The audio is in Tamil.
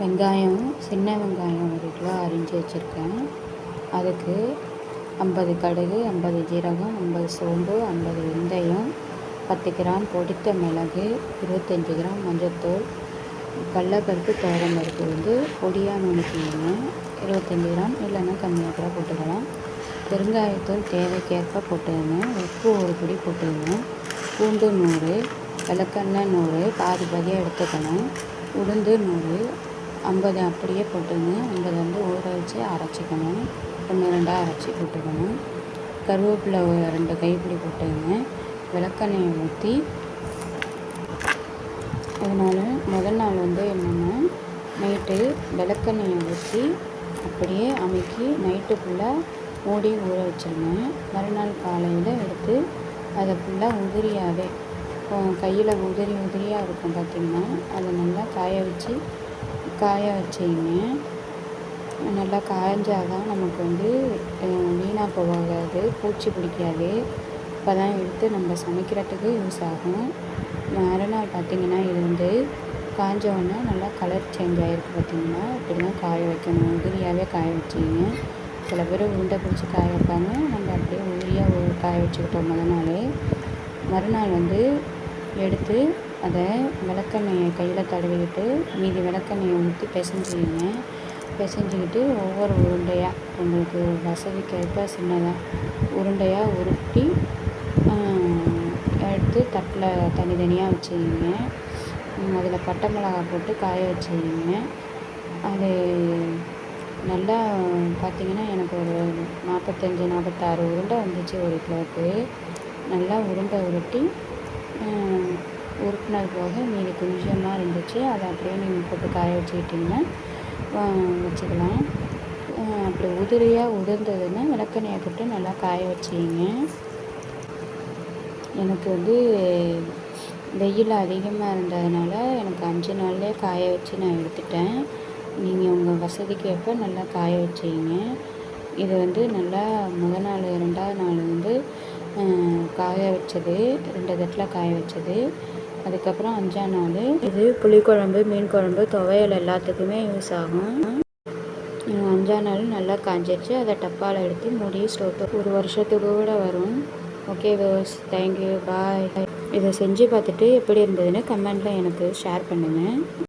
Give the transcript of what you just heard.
வெங்காயம் சின்ன வெங்காயம் ஒரு கிலோ அரிஞ்சு வச்சுருக்கேன். அதுக்கு ஐம்பது கடுகு ஐம்பது ஜீரகம் ஐம்பது சோம்பு ஐம்பது வெந்தயம் பத்து கிராம் பொடித்த மிளகு இருபத்தஞ்சி கிராம் மஞ்சத்தூள் கடலப்பருப்பு தோரம்பருப்பு வந்து பொடியாக நுணுக்கிங்க இருபத்தஞ்சி கிராம் இல்லைன்னா கம்மியாக கூட போட்டுக்கலாம். பெருங்காயத்தூள் தேவைக்கேற்ப போட்டுக்கங்க. உப்பு ஒரு பிடி போட்டுக்கங்க. பூண்டு நூறு விளக்கெண்ணெய் நூறு பாதி பாதியாக எடுத்துக்கணும். உளுந்து நூறு ஐம்பது அப்படியே போட்டுங்க. ஐம்பது வந்து ஊற வச்சு அரைச்சிக்கணும். ஒன்று ரெண்டாக அரைச்சி போட்டுக்கணும். கருவேப்பிலை ஒரு ரெண்டு கைப்பிடி போட்டுங்க. விளக்கெண்ணெயை ஊற்றி அதனால் முதல் நாள் வந்து என்னென்னா நைட்டு விளக்கெண்ணெயை ஊற்றி அப்படியே அமைக்கி நைட்டுக்குள்ளே மூடி ஊற வச்சுருங்க. மறுநாள் காலையில் எடுத்து அதை ஃபுல்லாக உதிரியாகவே கையில் உதிரி உதிரியாக இருக்கும் பார்த்திங்கன்னா அதை நல்லா காய வச்சு காய வச்சிங்க நல்லா காய்ஞ்சால் தான் நமக்கு வந்து வீணாக போகாது பூச்சி பிடிக்காது. அப்போ தான் எடுத்து நம்ம சமைக்கிறதுக்கு யூஸ் ஆகும். மறுநாள் பார்த்திங்கன்னா இது வந்து நல்லா கலர் சேஞ்ச் ஆகிருக்கு பார்த்திங்கன்னா இப்படி தான் காய வைக்கணும். உதிரியாகவே காய வச்சிங்க சில பேர் உருண்டை பிடிச்சி காய வைப்பாங்க. நம்ம அப்படியே உதிரியாக காய வச்சுக்கிட்டோம் முத மறுநாள் வந்து எடுத்து அதை விளக்கெண்ணெயை கையில் தடவிக்கிட்டு மீதி விளக்கெண்ணெயை ஊற்றி பிசைஞ்சிக்கிங்க. பிசைஞ்சிக்கிட்டு ஒவ்வொரு உருண்டையாக உங்களுக்கு வசதிக்கேற்ப சின்னதாக உருண்டையாக உருட்டி எடுத்து தட்டில் தனித்தனியாக வச்சுக்கிங்க. அதில் பட்டை மிளகா போட்டு காய வச்சுக்கிங்க. அது நல்லா பார்த்திங்கன்னா எனக்கு ஒரு நாற்பத்தஞ்சி நாற்பத்தாறு உருண்டை வந்துச்சு ஒரு கிலோவுக்கு நல்லா உருண்டை உருட்டி உருட்டினது போக மீதி கொஞ்சமாக இருந்துச்சு. அதை அப்படியே நீங்கள் போட்டு காய வச்சுக்கிட்டிங்கன்னா வச்சுக்கலாம். அப்படி உதிரியாக உதிர்ந்ததுன்னா விளக்கெண்ணெயை போட்டு நல்லா காய வச்சிங்க எனக்கு வந்து வெயில் அதிகமாக இருந்ததுனால எனக்கு அஞ்சு நாள்லேயே காய வச்சு நான் எடுத்துட்டேன். நீங்கள் உங்கள் வசதிக்கு ஏற்ப நல்லா காய வச்சிங்க இது வந்து நல்லா முத நாள் ரெண்டாவது நாள் வந்து காய வச்சது ரெண்டு தட்டில் காய வச்சது. அதுக்கப்புறம் அஞ்சாம் நாள் இது புளிக்குழம்பு மீன் குழம்பு துவையல் எல்லாத்துக்குமே யூஸ் ஆகும். அஞ்சாம் நாள் நல்லா காஞ்சிருச்சு. அதை டப்பாவில் எடுத்து மூடி ஸ்டோவ் ஒரு வருஷத்துக்கு கூட வரும். ஓகே பஸ் தேங்க்யூ பாய் இதை செஞ்சு பார்த்துட்டு எப்படி இருந்ததுன்னு கமெண்டில் எனக்கு ஷேர் பண்ணுங்கள்